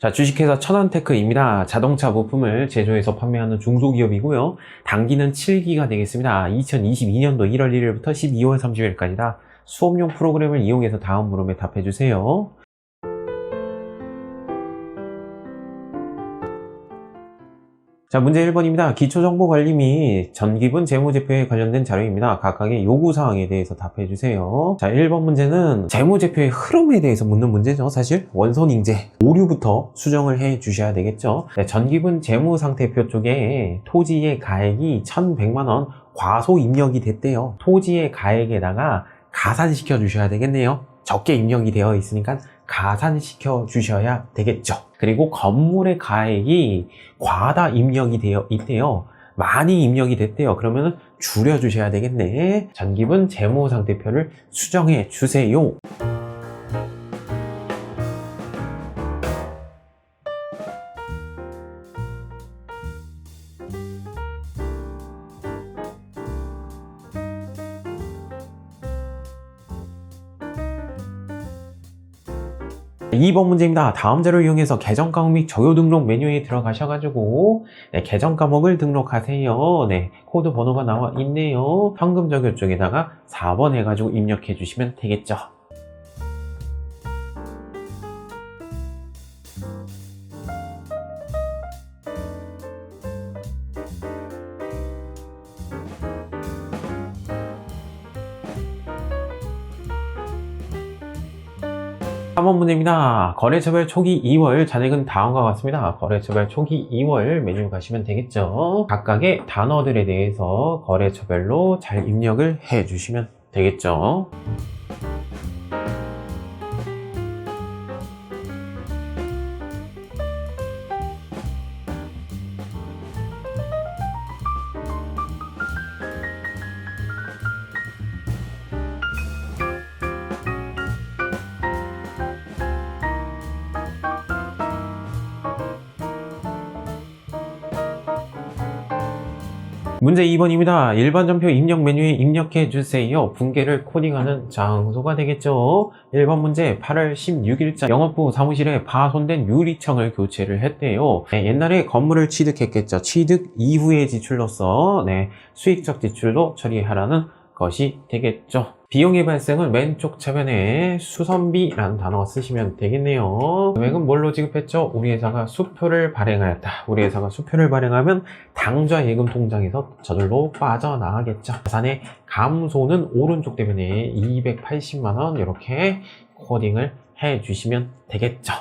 자, 주식회사 천안테크입니다. 자동차 부품을 제조해서 판매하는 중소기업이고요. 단기는 7기가 되겠습니다. 2022년도 1월 1일부터 12월 30일까지다. 수업용 프로그램을 이용해서 다음 물음에 답해주세요. 자, 문제 1번입니다. 기초정보관리 및 전기분 재무제표에 관련된 자료입니다. 각각의 요구사항에 대해서 답해주세요. 자, 1번 문제는 재무제표의 흐름에 대해서 묻는 문제죠. 사실 원손인재 오류부터 수정을 해 주셔야 되겠죠. 네, 전기분 재무상태표 쪽에 토지의 가액이 1,100만원 과소 입력이 됐대요. 토지의 가액에다가 가산시켜 주셔야 되겠네요. 적게 입력이 되어 있으니까 가산시켜 주셔야 되겠죠. 그리고 건물의 가액이 과다 입력이 되어 있대요. 많이 입력이 됐대요. 그러면 줄여 주셔야 되겠네. 전기분 재무상태표를 수정해 주세요. 2번 문제입니다. 다음 자료를 이용해서 계정 과목 및 저요 등록 메뉴에 들어가셔가지고 네, 계정 과목을 등록하세요. 네, 코드 번호가 나와 있네요. 현금 적요 쪽에다가 4번 해가지고 입력해 주시면 되겠죠. 한번 문제입니다. 거래처별 초기 2월 잔액은 다음과 같습니다. 거래처별 초기 2월 메뉴 가시면 되겠죠. 각각의 단어들에 대해서 거래처별로 잘 입력을 해 주시면 되겠죠. 문제 2번입니다. 일반 전표 입력 메뉴에 입력해 주세요. 분계를 코딩하는 장소가 되겠죠. 1번 문제 8월 16일자 영업부 사무실에 파손된 유리창을 교체를 했대요. 네, 옛날에 건물을 취득했겠죠. 취득 이후의 지출로서 네, 수익적 지출도 처리하라는 것이 되겠죠. 비용의 발생은 왼쪽 차변에 수선비라는 단어 쓰시면 되겠네요. 금액은 뭘로 지급했죠? 우리 회사가 수표를 발행하였다. 우리 회사가 수표를 발행하면 당좌 예금 통장에서 저절로 빠져나가겠죠. 자산의 감소는 오른쪽 대변에 280만원 이렇게 코딩을 해 주시면 되겠죠.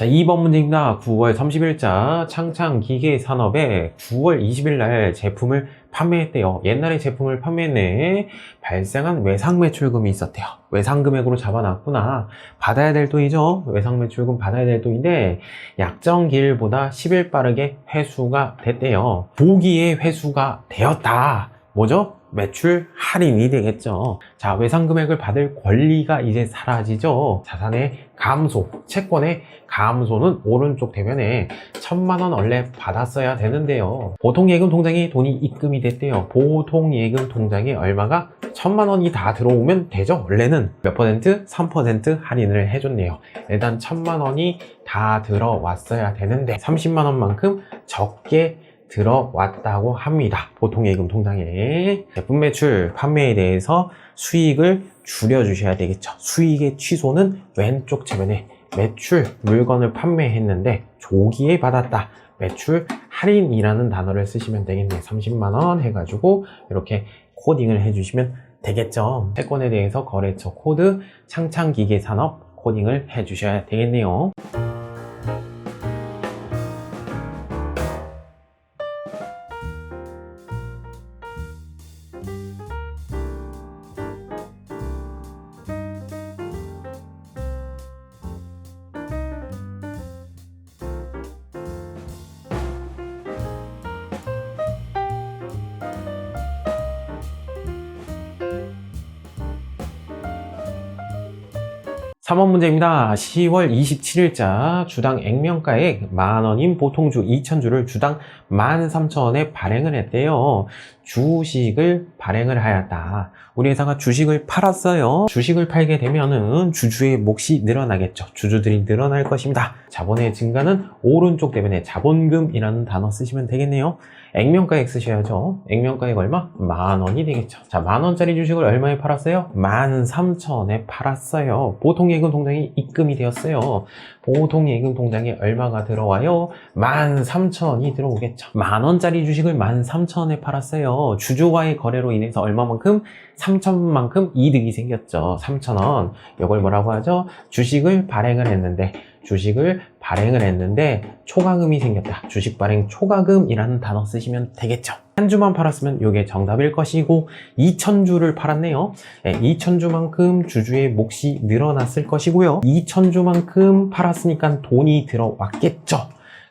자, 2번 문제입니다. 9월 30일자 창창 기계 산업에 9월 20일 날 제품을 판매했대요. 옛날에 제품을 판매했네. 발생한 외상 매출금이 있었대요. 외상 금액으로 잡아놨구나. 받아야 될 돈이죠. 외상 매출금 받아야 될 돈인데 약정 기일보다 10일 빠르게 회수가 됐대요. 보기에 회수가 되었다. 뭐죠? 매출 할인이 되겠죠. 자, 외상 금액을 받을 권리가 이제 사라지죠. 자산의 감소, 채권의 감소는 오른쪽 대변에 천만 원 원래 받았어야 되는데요. 보통 예금 통장에 돈이 입금이 됐대요. 보통 예금 통장에 얼마가 천만 원이 다 들어오면 되죠. 원래는 몇 퍼센트? 3% 할인을 해줬네요. 일단 천만 원이 다 들어왔어야 되는데 30만 원만큼 적게 들어왔다고 합니다. 보통 예금 통장에 제품 매출 판매에 대해서 수익을 줄여주셔야 되겠죠. 수익의 취소는 왼쪽 최면에 매출 물건을 판매했는데 조기에 받았다. 매출 할인이라는 단어를 쓰시면 되겠네요. 30만원 해가지고 이렇게 코딩을 해주시면 되겠죠. 채권에 대해서 거래처 코드 창창기계 산업 코딩을 해주셔야 되겠네요. 3번 문제입니다. 10월 27일자 주당 액면가액 만원인 보통주 2,000주를 주당 13,000원에 발행을 했대요. 주식을 발행을 하였다. 우리 회사가 주식을 팔았어요. 주식을 팔게 되면은 주주의 몫이 늘어나겠죠. 주주들이 늘어날 것입니다. 자본의 증가는 오른쪽 대변에 자본금이라는 단어 쓰시면 되겠네요. 액면가액 쓰셔야죠. 액면가액 얼마? 만 원이 되겠죠. 자, 만 원짜리 주식을 얼마에 팔았어요? 만 삼천 원에 팔았어요. 보통 예금 통장이 입금이 되었어요. 보통 예금 통장에 얼마가 들어와요? 만 삼천 원이 들어오겠죠. 만 원짜리 주식을 만 삼천 원에 팔았어요. 주주와의 거래로 인해서 얼마만큼? 삼천만큼 이득이 생겼죠. 삼천 원. 이걸 뭐라고 하죠? 주식을 발행을 했는데 주식을 발행을 했는데 초과금이 생겼다. 주식 발행 초과금이라는 단어 쓰시면 되겠죠. 한 주만 팔았으면 이게 정답일 것이고 2,000주를 팔았네요. 2,000주만큼 주주의 몫이 늘어났을 것이고요. 2,000주만큼 팔았으니까 돈이 들어왔겠죠.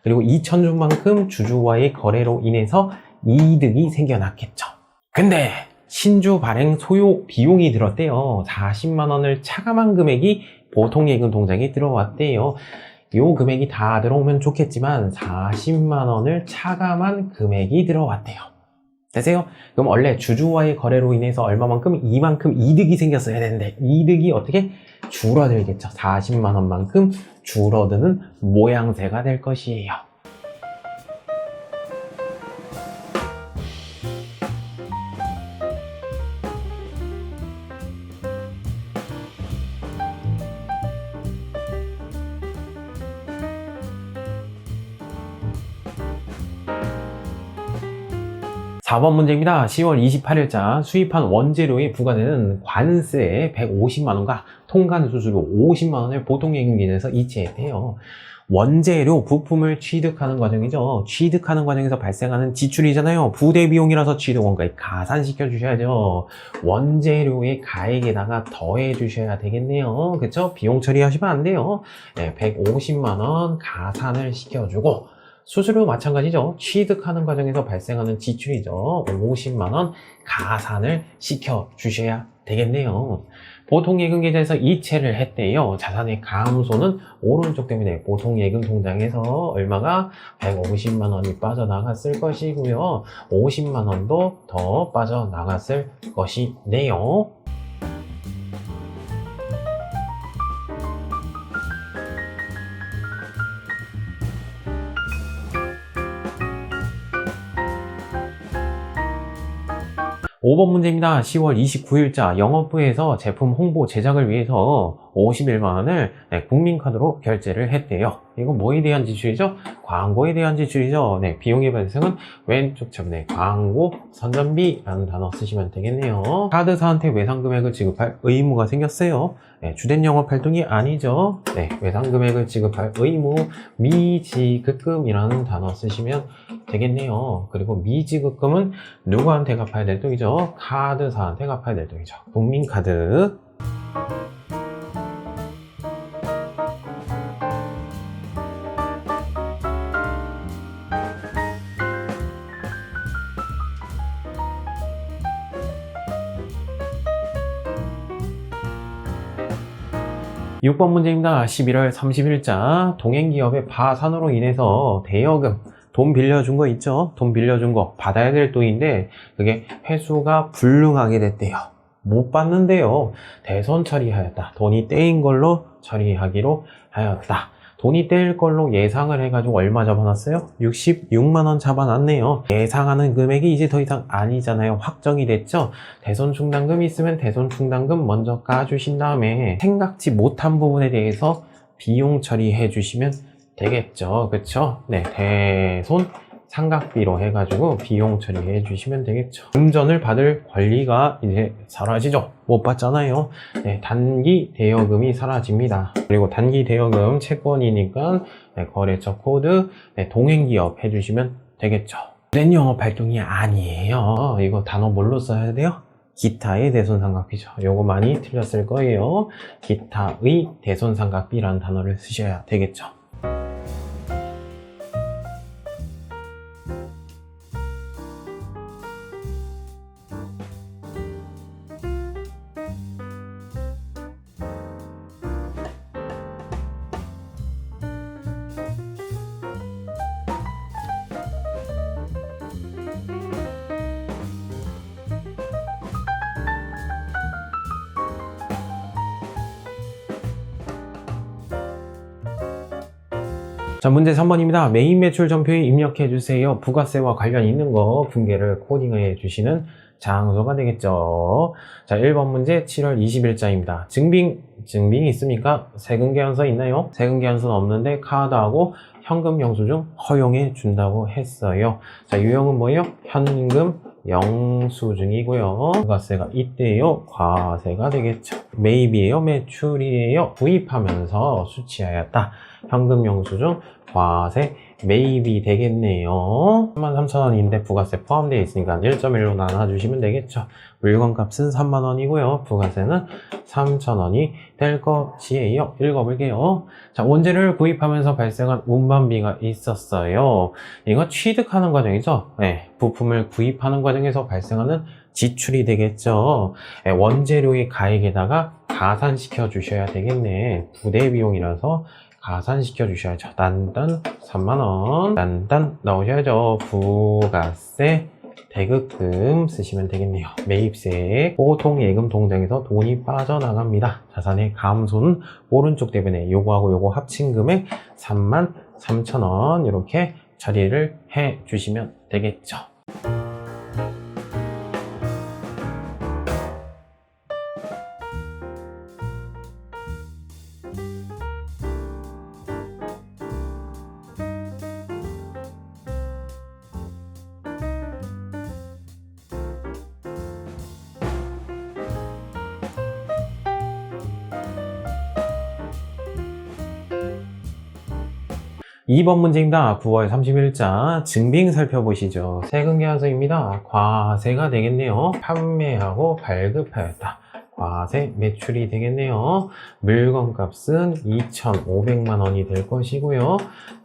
그리고 2,000주만큼 주주와의 거래로 인해서 이득이 생겨났겠죠. 근데 신주 발행 소요 비용이 들었대요. 40만 원을 차감한 금액이 보통 예금 통장에 들어왔대요. 요 금액이 다 들어오면 좋겠지만 40만 원을 차감한 금액이 들어왔대요. 되세요? 그럼 원래 주주와의 거래로 인해서 얼마만큼 이만큼 이득이 생겼어야 되는데 이득이 어떻게 줄어들겠죠. 40만 원만큼 줄어드는 모양새가 될 것이에요. 사번 문제입니다. 10월 28일자 수입한 원재료에 부과되는 관세 150만원과 통관 수수료 50만원을 보통예금 기준에서 이체했대요. 원재료 부품을 취득하는 과정이죠. 취득하는 과정에서 발생하는 지출이잖아요. 부대 비용이라서 취득 원가에 가산시켜 주셔야죠. 원재료의 가액에다가 더해 주셔야 되겠네요. 그쵸? 비용 처리하시면 안 돼요. 네, 150만원 가산을 시켜주고 수수료 마찬가지죠. 취득하는 과정에서 발생하는 지출이죠. 50만원 가산을 시켜 주셔야 되겠네요. 보통 예금 계좌에서 이체를 했대요. 자산의 감소는 오른쪽 때문에 보통 예금 통장에서 얼마가 150만 원이 빠져나갔을 것이고요. 50만 원도 더 빠져나갔을 것이네요. 5번 문제입니다. 10월 29일자 영업부에서 제품 홍보 제작을 위해서 51만 원을 국민카드로 결제를 했대요. 이거 뭐에 대한 지출이죠? 광고에 대한 지출이죠. 네, 비용의 발생은 왼쪽 차분에 광고 선전비라는 단어 쓰시면 되겠네요. 카드사한테 외상 금액을 지급할 의무가 생겼어요. 네, 주된 영업 활동이 아니죠. 네, 외상 금액을 지급할 의무 미지급금이라는 단어 쓰시면 되겠네요. 그리고 미지급금은 누구한테 갚아야 될 돈이죠? 카드사한테 갚아야 될 돈이죠. 국민카드. 6번 문제입니다. 11월 30일자 동행기업의 파산으로 인해서 대여금 돈 빌려준 거 있죠? 돈 빌려준 거 받아야 될 돈인데 그게 회수가 불능하게 됐대요. 못 받는데요. 대손 처리하였다. 돈이 떼인 걸로 처리하기로 하였다. 돈이 떼일 걸로 예상을 해가지고 얼마 잡아놨어요? 66만원 잡아놨네요. 예상하는 금액이 이제 더 이상 아니잖아요. 확정이 됐죠? 대손 충당금 있으면 대손 충당금 먼저 까주신 다음에 생각지 못한 부분에 대해서 비용 처리해 주시면 되겠죠. 그쵸? 네, 대손 삼각비로 해가지고 비용 처리해 주시면 되겠죠. 금전을 받을 권리가 이제 사라지죠. 못 받잖아요. 네, 단기 대여금이 사라집니다. 그리고 단기 대여금 채권이니까 네, 거래처 코드 네, 동행기업 해주시면 되겠죠. 된 영업 활동이 아니에요. 이거 단어 뭘로 써야 돼요? 기타의 대손삼각비죠. 요거 많이 틀렸을 거예요. 기타의 대손삼각비라는 단어를 쓰셔야 되겠죠. 자, 문제 3번입니다. 메인 매출 전표에 입력해 주세요. 부가세와 관련 있는 거 분계를 코딩해 주시는 장소가 되겠죠. 자, 1번 문제 7월 20일자입니다. 증빙, 증빙이 있습니까? 세금 계산서 있나요? 세금 계산서는 없는데 카드하고 현금 영수증 허용해 준다고 했어요. 자, 유형은 뭐예요? 현금 영수증이고요. 부가세가 있대요. 과세가 되겠죠. 매입이에요. 매출이에요. 구입하면서 수취하였다. 현금 영수증 과세 매입이 되겠네요. 33,000원인데 부가세 포함되어 있으니까 1.1로 나눠주시면 되겠죠. 물건값은 3만원이고요. 부가세는 3,000원이 될 것이에요. 읽어볼게요. 자, 원재를 구입하면서 발생한 운반비가 있었어요. 이거 취득하는 과정이죠. 네, 부품을 구입하는 과정에서 발생하는 지출이 되겠죠. 네, 원재료의 가액에다가 가산시켜 주셔야 되겠네. 부대 비용이라서 가산시켜 주셔야죠. 단단 3만원. 단단 넣으셔야죠. 부가세. 대급금 쓰시면 되겠네요. 매입세, 보통 예금 통장에서 돈이 빠져나갑니다. 자산의 감소는 오른쪽 대변에 요거하고 요거 합친 금액 3만 3천원 이렇게 처리를 해 주시면 되겠죠. 이번 문제입니다. 9월 30일자 증빙 살펴보시죠. 세금 계산서입니다. 과세가 되겠네요. 판매하고 발급하였다. 과세 매출이 되겠네요. 물건값은 2,500만 원이 될 것이고요.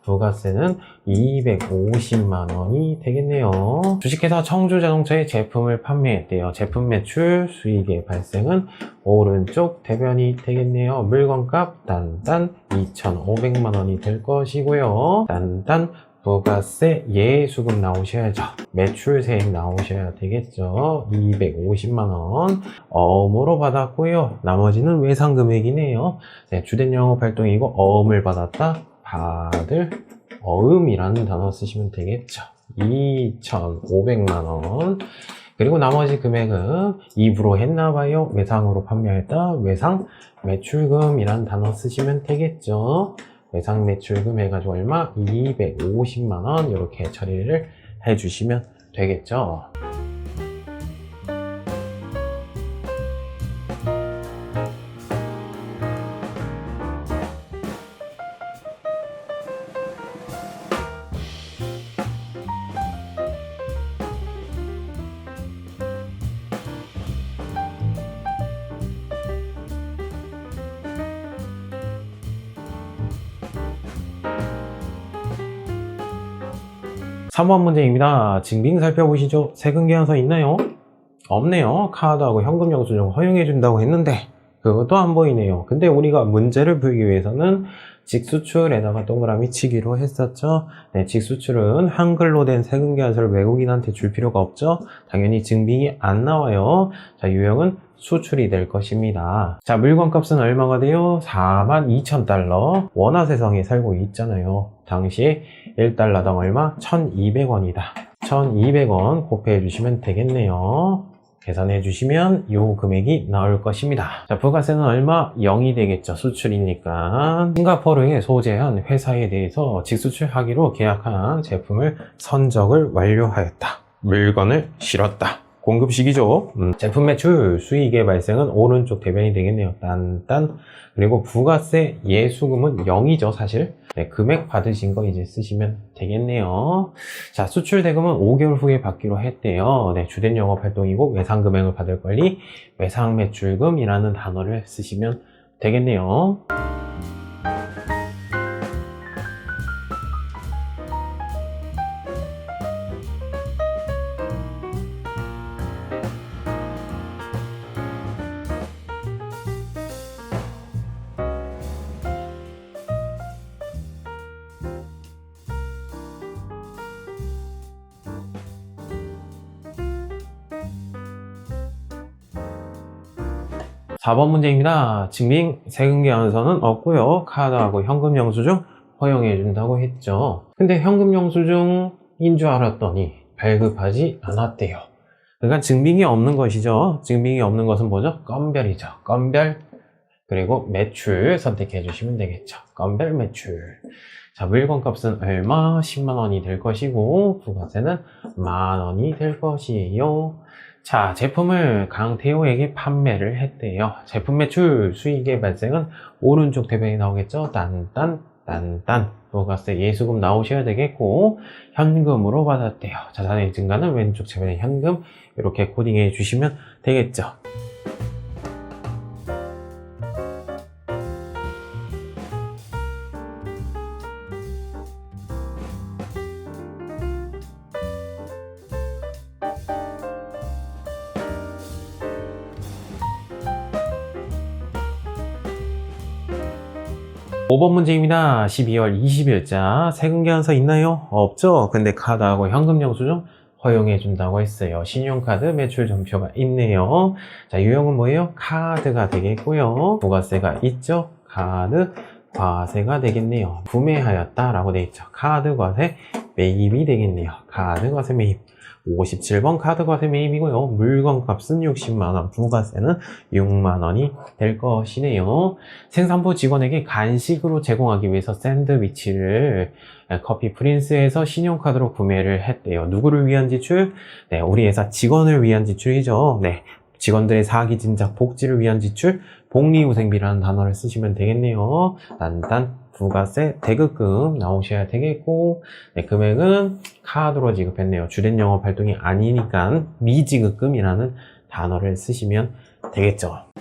부가세는 250만 원이 되겠네요. 주식회사 청주자동차의 제품을 판매했대요. 제품 매출 수익의 발생은 오른쪽 대변이 되겠네요. 물건값 단단 2,500만 원이 될 것이고요. 단단 부가세 예수금 나오셔야죠. 매출세액 나오셔야 되겠죠. 250만원 어음으로 받았고요. 나머지는 외상 금액이네요. 네, 주된 영업 활동이고 어음을 받았다. 받을 어음이라는 단어 쓰시면 되겠죠. 2,500만원 그리고 나머지 금액은 입으로 했나봐요. 외상으로 판매했다. 외상 매출금이라는 단어 쓰시면 되겠죠. 외상 매출금 해가지고 얼마? 250만원 이렇게 처리를 해주시면 되겠죠. 삼번 문제입니다. 증빙 살펴보시죠. 세금 계산서 있나요? 없네요. 카드하고 현금 영수증 허용해 준다고 했는데 그것도 안 보이네요. 근데 우리가 문제를 풀기 위해서는 직수출에다가 동그라미 치기로 했었죠. 네, 직수출은 한글로 된 세금 계산서를 외국인한테 줄 필요가 없죠. 당연히 증빙이 안 나와요. 자, 유형은 수출이 될 것입니다. 자, 물건값은 얼마가 돼요? 42,000달러. 원화세상에 살고 있잖아요. 당시 1달러당 얼마? 1,200원이다. 1,200원 곱해 주시면 되겠네요. 계산해 주시면 이 금액이 나올 것입니다. 자, 부가세는 얼마? 0이 되겠죠. 수출이니까. 싱가포르에 소재한 회사에 대해서 직수출하기로 계약한 제품을 선적을 완료하였다. 물건을 실었다. 공급식이죠. 음, 제품 매출 수익의 발생은 오른쪽 대변이 되겠네요. 딴딴. 그리고 부가세 예수금은 0이죠, 사실. 네, 금액 받으신 거 이제 쓰시면 되겠네요. 자, 수출 대금은 5개월 후에 받기로 했대요. 네, 주된 영업 활동이고 외상 금액을 받을 권리 외상 매출금이라는 단어를 쓰시면 되겠네요. 4번 문제입니다. 증빙 세금 계산서는 없고요. 카드하고 현금 영수증 허용해 준다고 했죠. 근데 현금 영수증인 줄 알았더니 발급하지 않았대요. 그러니까 증빙이 없는 것이죠. 증빙이 없는 것은 뭐죠? 건별이죠. 건별. 그리고 매출 선택해 주시면 되겠죠. 건별 매출. 자, 물건 값은 얼마? 10만 원이 될 것이고, 부가세는 만 원이 될 것이에요. 자, 제품을 강태호에게 판매를 했대요. 제품 매출 수익의 발생은 오른쪽 대변이 나오겠죠? 딴딴, 딴딴. 부가세 예수금 나오셔야 되겠고, 현금으로 받았대요. 자산의 증가는 왼쪽 대변에 현금, 이렇게 코딩해 주시면 되겠죠. 오번 문제입니다. 12월 20일자 세금계산서 있나요? 없죠? 근데 카드하고 현금 영수증 허용해 준다고 했어요. 신용카드 매출 전표가 있네요. 자, 유형은 뭐예요? 카드가 되겠고요. 부가세가 있죠? 카드 과세가 되겠네요. 구매하였다 라고 되어 있죠. 카드 과세 매입이 되겠네요. 카드 과세 매입. 57번 카드 과세 매입이고요. 물건 값은 60만원, 부가세는 6만원이 될 것이네요. 생산부 직원에게 간식으로 제공하기 위해서 샌드위치를 커피 프린스에서 신용카드로 구매를 했대요. 누구를 위한 지출? 네, 우리 회사 직원을 위한 지출이죠. 네, 직원들의 사기 진작 복지를 위한 지출, 복리후생비라는 단어를 쓰시면 되겠네요. 단단 부가세 대급금 나오셔야 되겠고 네, 금액은 카드로 지급했네요. 주된 영업 활동이 아니니까 미지급금이라는 단어를 쓰시면 되겠죠.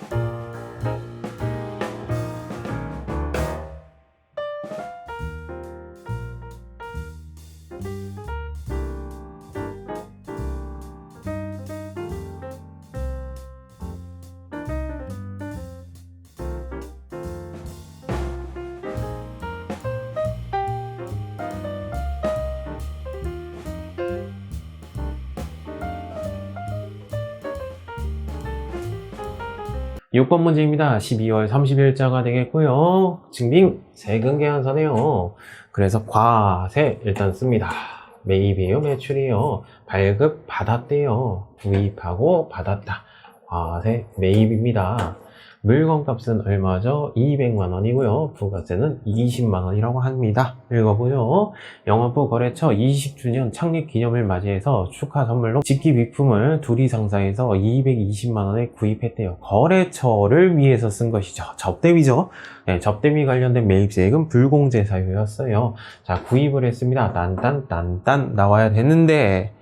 육번 문제입니다. 12월 30일자가 되겠고요. 증빙 세금 계산서네요. 그래서 과세 일단 씁니다. 매입이에요, 매출이에요. 발급 받았대요. 구입하고 받았다. 과세 매입입니다. 물건 값은 얼마죠? 200만 원이고요. 부가세는 20만 원이라고 합니다. 읽어보죠. 영업부 거래처 20주년 창립 기념을 맞이해서 축하 선물로 직기 비품을 둘이 상사에서 220만 원에 구입했대요. 거래처를 위해서 쓴 것이죠. 접대비죠. 네, 접대비 관련된 매입세액은 불공제 사유였어요. 자, 구입을 했습니다. 딴딴 딴딴 나와야 되는데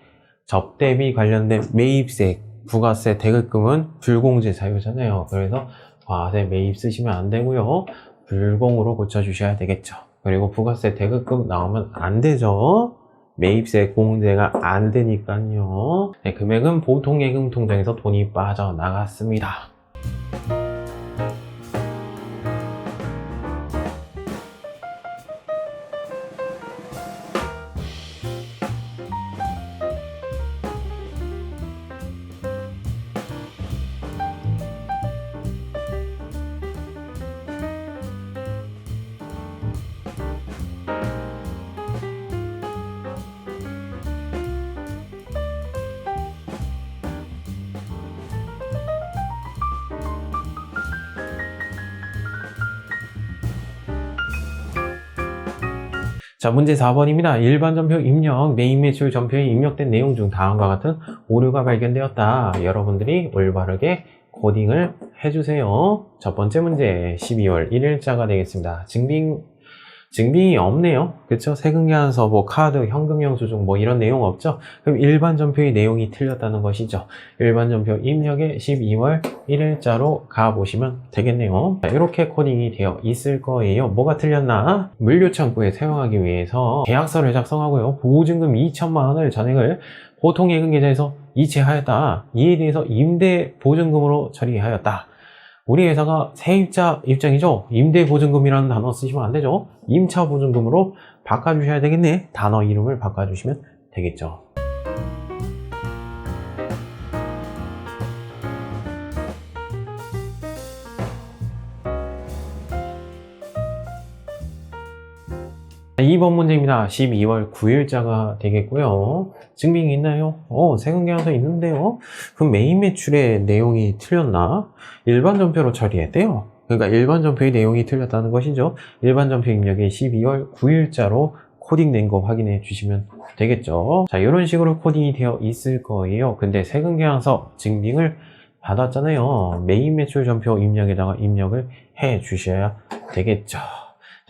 접대비 관련된 매입세액 부가세 대급금은 불공제 사유잖아요. 그래서 과세 매입 쓰시면 안 되고요. 불공으로 고쳐주셔야 되겠죠. 그리고 부가세 대급금 나오면 안 되죠. 매입세 공제가 안 되니까요. 네, 금액은 보통 예금 통장에서 돈이 빠져나갔습니다. 자, 문제 4번입니다. 일반 전표 입력, 메인 매출 전표에 입력된 내용 중 다음과 같은 오류가 발견되었다. 여러분들이 올바르게 코딩을 해주세요. 첫 번째 문제, 12월 1일자가 되겠습니다. 증빙, 증빙이 없네요. 그쵸? 세금계산서, 뭐, 카드, 현금 영수증, 뭐, 이런 내용 없죠? 그럼 일반 전표의 내용이 틀렸다는 것이죠. 일반 전표 입력에 12월 1일자로 가보시면 되겠네요. 자, 이렇게 코딩이 되어 있을 거예요. 뭐가 틀렸나? 물류창고에 사용하기 위해서 계약서를 작성하고요. 보증금 2천만 원을 잔액을 보통 예금 계좌에서 이체하였다. 이에 대해서 임대 보증금으로 처리하였다. 우리 회사가 세입자 입장이죠. 임대 보증금이라는 단어 쓰시면 안 되죠. 임차 보증금으로 바꿔주셔야 되겠네. 단어 이름을 바꿔주시면 되겠죠. 2번 문제입니다. 12월 9일자가 되겠고요. 증빙이 있나요? 어, 세금 계산서 있는데요. 그럼 메인 매출의 내용이 틀렸나? 일반 전표로 처리했대요. 그러니까 일반 전표의 내용이 틀렸다는 것이죠. 일반 전표 입력이 12월 9일자로 코딩된 거 확인해 주시면 되겠죠. 자, 이런 식으로 코딩이 되어 있을 거예요. 근데 세금 계산서 증빙을 받았잖아요. 메인 매출 전표 입력에다가 입력을 해 주셔야 되겠죠.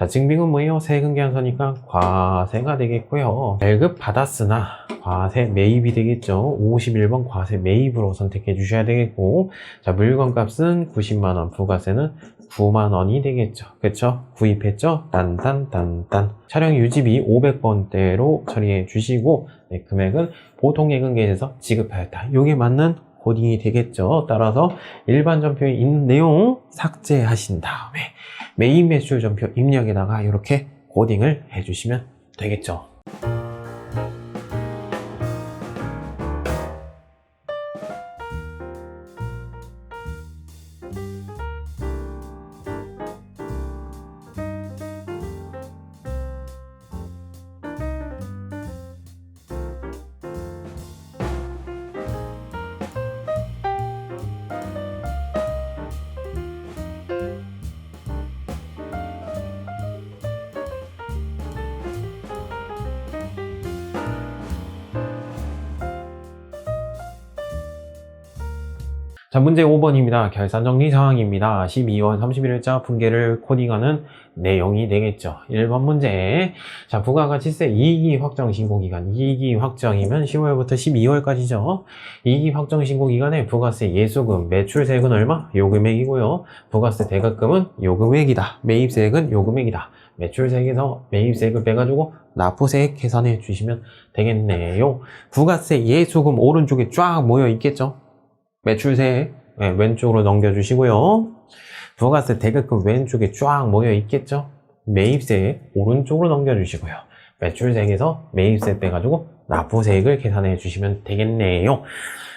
자, 증빙은 뭐예요? 세금 계산서니까 과세가 되겠고요. 발급 받았으나 과세 매입이 되겠죠. 51번 과세 매입으로 선택해 주셔야 되겠고, 자, 물건 값은 90만원, 부가세는 9만원이 되겠죠. 그쵸? 구입했죠? 딴딴딴딴. 차량 유지비 500번대로 처리해 주시고, 네, 금액은 보통 예금계에서 지급하였다. 요게 맞는 코딩이 되겠죠. 따라서 일반 전표에 있는 내용 삭제하신 다음에 메인 매출 전표 입력에다가 이렇게 코딩을 해주시면 되겠죠. 자, 문제 5번입니다. 결산 정리 사항입니다. 12월 31일자 분계를 코딩하는 내용이 되겠죠. 1번 문제. 자, 부가가치세 이익이 확정 신고기간. 이익이 확정이면 10월부터 12월까지죠. 이익이 확정 신고기간에 부가세 예수금, 매출세액은 얼마? 요 금액이고요. 부가세 대가금은 요 금액이다. 매입세액은 요 금액이다. 매출세액에서 매입세액을 빼가지고 납부세액 계산해 주시면 되겠네요. 부가세 예수금 오른쪽에 쫙 모여 있겠죠. 매출세 네, 왼쪽으로 넘겨주시고요. 부가세 대가금 왼쪽에 쫙 모여 있겠죠? 매입세 오른쪽으로 넘겨주시고요. 매출세액에서 매입세 빼가지고 납부세액을 계산해 주시면 되겠네요.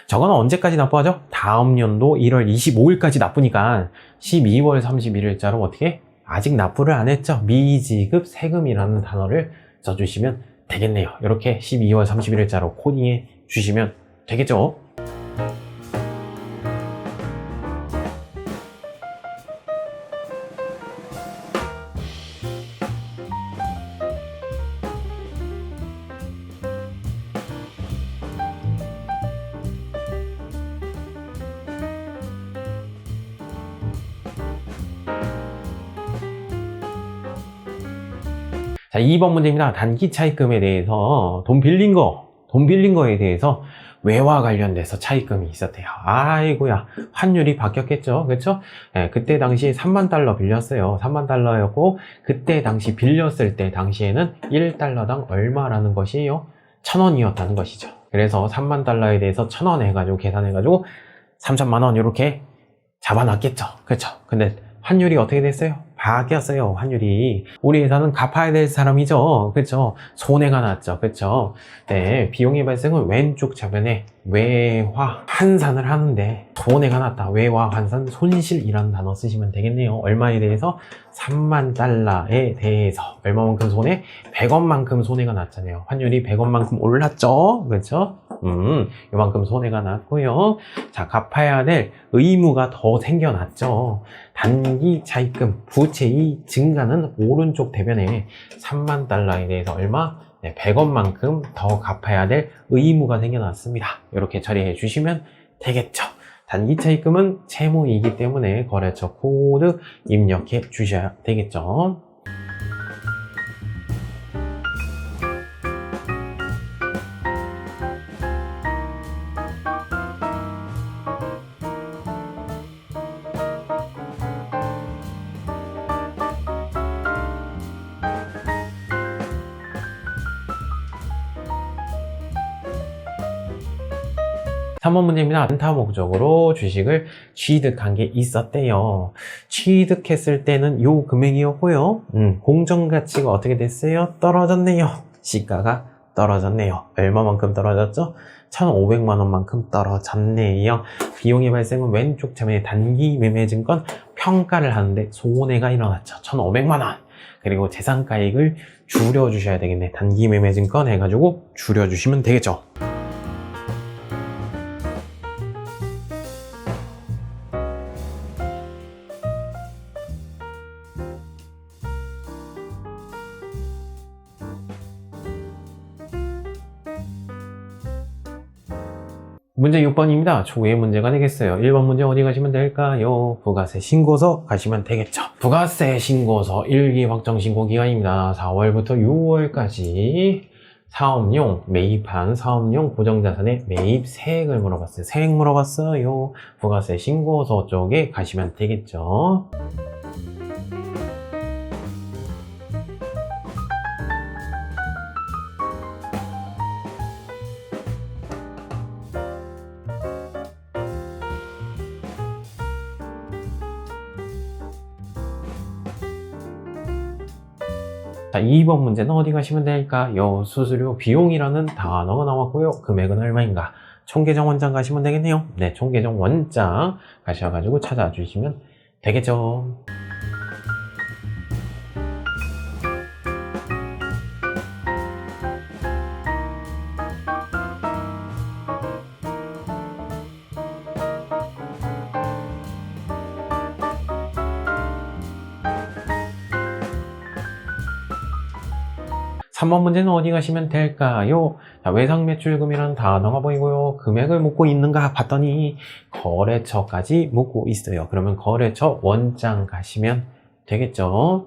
저거는 언제까지 납부하죠? 다음 연도 1월 25일까지 납부니까 12월 31일자로 어떻게? 아직 납부를 안 했죠? 미지급 세금이라는 단어를 써주시면 되겠네요. 이렇게 12월 31일자로 코딩해 주시면 되겠죠? 자, 2번 문제입니다. 단기 차입금에 대해서 돈 빌린 거, 돈 빌린 거에 대해서 외화 관련돼서 차입금이 있었대요. 아이고야, 환율이 바뀌었겠죠. 그렇죠? 예, 그때 당시 3만 달러 빌렸어요. 3만 달러였고 그때 당시 빌렸을 때 당시에는 1달러당 얼마라는 것이요? 천 원이었다는 것이죠. 그래서 3만 달러에 대해서 천 원 해가지고 계산해가지고 3천만 원 이렇게 잡아놨겠죠. 그렇죠? 근데 환율이 어떻게 됐어요? 바뀌었어요. 환율이 우리 회사는 갚아야 될 사람이죠. 그렇죠? 손해가 났죠. 그렇죠? 네, 비용의 발생은 왼쪽 좌변에 외화 환산을 하는데 손해가 났다. 외화 환산 손실이라는 단어 쓰시면 되겠네요. 얼마에 대해서 3만 달러에 대해서 얼마만큼 손해? 100원만큼 손해가 났잖아요. 환율이 100원만큼 올랐죠. 그렇죠? 음, 요만큼 손해가 났고요. 자, 갚아야 될 의무가 더 생겨났죠. 단기 차입금 부 채의 증가는 오른쪽 대변에 3만 달러에 대해서 얼마? 네, 100원만큼 더 갚아야 될 의무가 생겨났습니다. 이렇게 처리해 주시면 되겠죠. 단기 차입금은 채무이기 때문에 거래처 코드 입력해 주셔야 되겠죠. 3번 문제입니다. 안타 목적으로 주식을 취득한 게 있었대요. 취득했을 때는 요 금액이었고요. 음, 공정가치가 어떻게 됐어요? 떨어졌네요. 시가가 떨어졌네요. 얼마만큼 떨어졌죠? 1,500만 원만큼 떨어졌네요. 비용의 발생은 왼쪽 차면에 단기 매매 증권 평가를 하는데 손해가 일어났죠. 1,500만 원. 그리고 재산가액을 줄여주셔야 되겠네. 단기 매매 증권 해가지고 줄여주시면 되겠죠. 문제 6번입니다. 초의 문제가 되겠어요. 1번 문제 어디 가시면 될까요? 부가세 신고서 가시면 되겠죠. 부가세 신고서 일기 확정 신고 기간입니다. 4월부터 6월까지 사업용 매입한 사업용 고정자산의 매입 세액을 물어봤어요. 세액 물어봤어요. 부가세 신고서 쪽에 가시면 되겠죠. 자, 2번 문제는 어디 가시면 될까요? 수수료 비용이라는 단어가 나왔고요. 금액은 얼마인가? 총계정 원장 가시면 되겠네요. 네, 총계정 원장 가셔가지고 찾아주시면 되겠죠. 삼번 문제는 어디 가시면 될까요? 자, 외상 매출금이라는 단어가 보이고요. 금액을 묻고 있는가 봤더니 거래처까지 묻고 있어요. 그러면 거래처 원장 가시면 되겠죠?